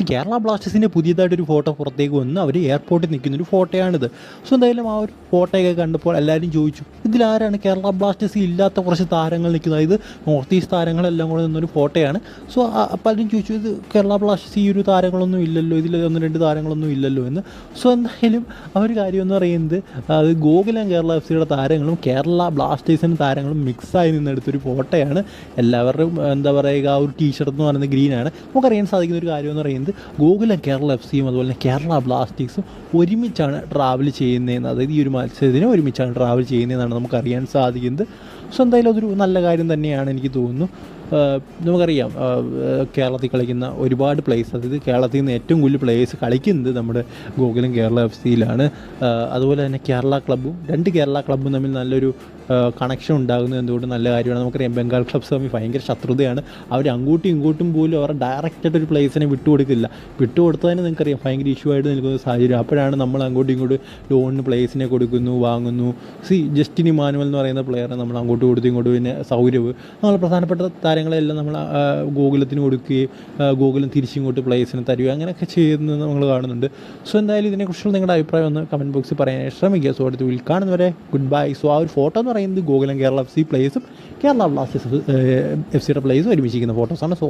So Kerala ബ്ലാസ്റ്റേഴ്സിന്റെ പുതിയതായിട്ടൊരു photo പുറത്തേക്ക് വന്ന്. അവർ എയർപോർട്ടിൽ നിൽക്കുന്ന ഒരു ഫോട്ടോയാണിത്. സോ എന്തായാലും ആ ഒരു ഫോട്ടോയൊക്കെ കണ്ടപ്പോൾ എല്ലാവരും ചോദിച്ചു ഇതിലാരാണ് കേരള ബ്ലാസ്റ്റേഴ്സ് ഇല്ലാത്ത കുറച്ച് താരങ്ങൾ നിൽക്കുന്നത്? ഇത് നോർത്ത് ഈസ്റ്റ് താരങ്ങളെല്ലാം കൂടെ നിന്നൊരു ഫോട്ടോയാണ്. സോ പലരും ചോദിച്ചു ഇത് കേരള ബ്ലാസ്റ്റേഴ്സ് ഈ ഒരു താരങ്ങളൊന്നും ഇല്ലല്ലോ? ഇതിൽ ഒന്ന് രണ്ട് താരങ്ങളൊന്നും ഇല്ലല്ലോ? എന്ന്. സോ എന്തായാലും ആ ഒരു കാര്യം എന്ന് പറയുന്നത് അത് ഗോകുലം കേരള എഫ് സിയുടെ താരങ്ങളും കേരള ബ്ലാസ്റ്റേഴ്സിന്റെ താരങ്ങളും മിക്സായി നിന്നെടുത്തൊരു ഫോട്ടോയാണ്. എല്ലാവരുടെയും എന്താ പറയുക ആ ഒരു ടീഷർട്ട് എന്ന് പറയുന്നത് ഗ്രീനാണ് നമുക്കറിയാൻ സാധിക്കുന്ന ഒരു കാര്യം എന്ന് പറയുന്നത് ഗോകുലം കേരള എഫ് സിയും അതുപോലെ തന്നെ കേരള ബ്ലാസ്റ്റേഴ്സും ഒരുമിച്ചാണ് ട്രാവൽ ചെയ്യുന്നതെന്ന് അതായത് ഈ ഒരു മത്സരത്തിന് ഒരുമിച്ചാണ് ട്രാവൽ ചെയ്യുന്നതെന്നാണ് നമുക്കറിയാൻ സാധിക്കുന്നത്. സോ എന്തായാലും അതൊരു നല്ല കാര്യം തന്നെയാണ് എനിക്ക് തോന്നുന്നു. നമുക്കറിയാം കേരളത്തിൽ കളിക്കുന്ന ഒരുപാട് പ്ലേയേഴ്സ് അതായത് കേരളത്തിൽ നിന്ന് ഏറ്റവും കൂടുതൽ പ്ലേയേഴ്സ് കളിക്കുന്നത് നമ്മുടെ ഗോകുലം കേരള എഫ് സിയിലാണ്. അതുപോലെ തന്നെ കേരള ക്ലബ്ബും രണ്ട് കേരള ക്ലബ്ബും തമ്മിൽ നല്ലൊരു കണക്ഷൻ ഉണ്ടാകുന്നത് എന്തുകൊണ്ട് നല്ല കാര്യമാണ്. നമുക്കറിയാം ബംഗാൾ ക്ലബ്സ് തമ്മിൽ ഭയങ്കര ശത്രുതയാണ്. അവർ അങ്ങോട്ടും ഇങ്ങോട്ടും പോലും അവർ ഡയറക്റ്റായിട്ട് ഒരു പ്ലേസിനെ വിട്ടുകൊടുക്കില്ല. വിട്ടുകൊടുത്തതിന് നിങ്ങൾക്കറിയാം ഭയങ്കര ഇഷ്യൂ ആയിട്ട് നിൽക്കുന്ന സാഹചര്യം. അപ്പോഴാണ് നമ്മൾ അങ്ങോട്ടും ഇങ്ങോട്ടും ലോണിന് പ്ലേസിനെ കൊടുക്കുന്നു വാങ്ങുന്നു. സി ജസ്റ്റിൻ ഇമാനുവൽ എന്ന് പറയുന്ന പ്ലെയറെ നമ്മൾ അങ്ങോട്ട് കൊടുത്തു ഇങ്ങോട്ട് പിന്നെ സൗരവ് നമ്മൾ പ്രധാനപ്പെട്ട താരങ്ങളെല്ലാം നമ്മൾ ഗൂഗിളത്തിന് കൊടുക്കുകയും ഗൂഗിളും തിരിച്ചിങ്ങോട്ട് പ്ലേസിന് തരിക അങ്ങനെയൊക്കെ ചെയ്യുന്നത് നമ്മൾ കാണുന്നുണ്ട്. സോ എന്തായാലും ഇതിനെക്കുറിച്ചുള്ള നിങ്ങളുടെ അഭിപ്രായം ഒന്ന് കമന്റ് ബോക്സിൽ പറയാനായി ശ്രമിക്കുക. സോ അടുത്ത് വിൽ കാണുന്നവരെ ഗുഡ് ബൈ സോ ആ ഒരു ഫോട്ടോ എന്ന് പറയുന്നത് ഗോകുലം കേരള എഫ് സി പ്ലേസും കേരള ബ്ലാസ്റ്റേഴ്സ് എഫ് സിയുടെ പ്ലേസും ഒരുമിച്ചിരിക്കുന്ന ഫോട്ടോസാണ് സോ